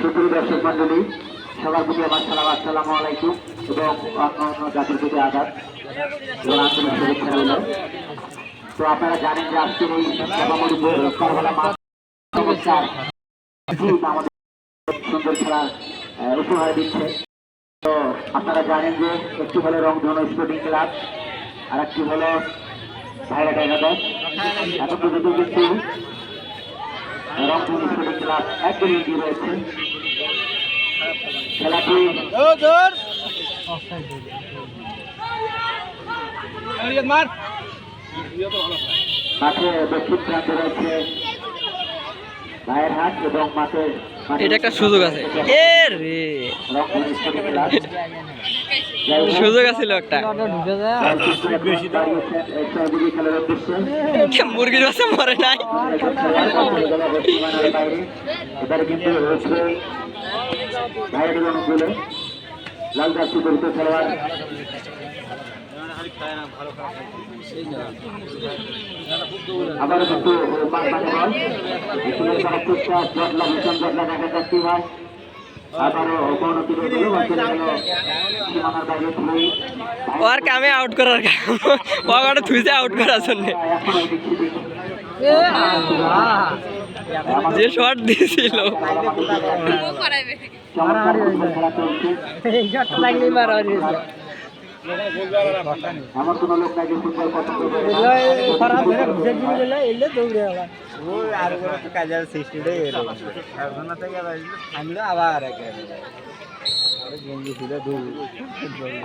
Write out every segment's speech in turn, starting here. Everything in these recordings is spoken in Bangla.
সুপ্রিয় দর্শক মন্ডলী সবার প্রতি আমার সালাম, আসসালামু আলাইকুম এবং অন্য অন্য জাতির প্রতি আঘাত এবং আন্তরিক শুভেচ্ছা রইল। তো আপনারা জানেন যে আজকের এই আমাদের সুন্দর খেলা উপহার দিচ্ছে। তো আপনারা জানেন যে একটি হলো রংধনু স্পোর্টিং ক্লাব আর একটি হলো ভাইরা একাদশ এত পর্যন্ত কিন্তু খেলাটি মাঠে দক্ষিণ রয়েছে হাট এবং মাঠে মাঠে এটা একটা সুযোগ আছে এ রে সুযোগ আছিল একটা। মুরগির বাসা মরে নাই? লাল জার্সি পরিত খেলোয়াড়। আবার কিন্তু বাংলাদেশ এখানে তারা আউট করার ভীষণ জটলা দেখা আউট করার আবারও অবনতি রয়েছে চলে গেল সীমানার বাইরে তুলে ওর কামে আউট করার কাম ও কাটা থুইছে আউট করার জন্য এখনও দেখছি দেখছি যে শট দিয়েছিল চমৎকার ফুটবল খেলা চলছে লাগলেই মারা এমন কোনো লোক নাই যে ফুটবল পছন্দ করে না।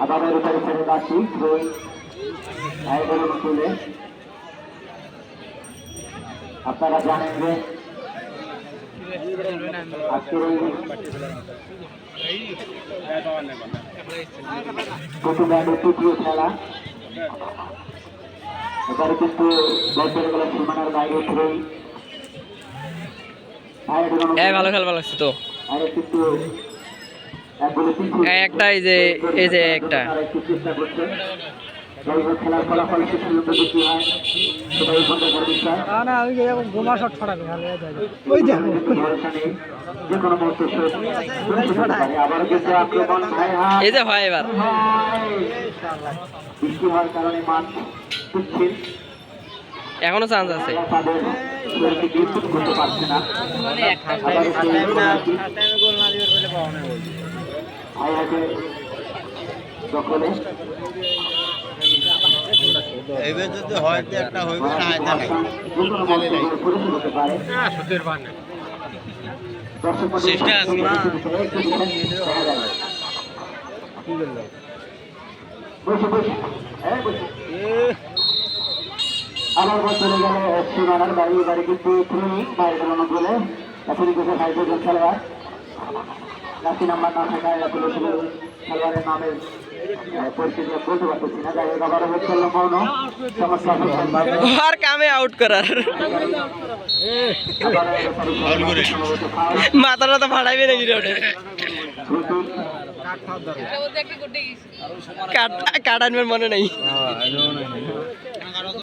আবার এর উপরে ছেড়ে যাচ্ছি থ্রোই ভাইদের অনুকূলে আপনারা জানেন যে আজকের এই প্রথমবারের তৃতীয় খেলা। এবারে কিন্তু বছর গেল সীমানার বাইরে থ্রোই হ্যাঁ ভালো খেলবা লাগছে তো। একটা এই যে এই যে একটা। এই যে কোনো মুহূর্তে কিন্তু আক্রমণ ভাই হাত এই যে এবার। বৃষ্টি হওয়ার কারণে মাঠ পিচ্ছিল এখনও চান্স আছে। তাদের শরীরকে বিদ্যুৎ করতে পারছে না। আবারও সেই penalty ভাই হাতে দখলে। এবার যদি হয় তো একটা হইব না হয় না যে কোনো মুহূর্তে গোল পরিশোধ হতে পারে দর্শক মণ্ডলী চেষ্টা আছে না। আবার বল চলে গেল সীমানার বাড়ি বাড়ি কিন্তু তুমি বাইরে বেরোনো বলে এখনই কিন্তু হাইড্রোজেন খেলোয়াড়। রাশি নাম্বার না থাকায় খেলোয়াড়ের নামের ওর কামে আউট করার। মাথাটা তো ফাটাইবে নাকি রে কাট মনে নেই।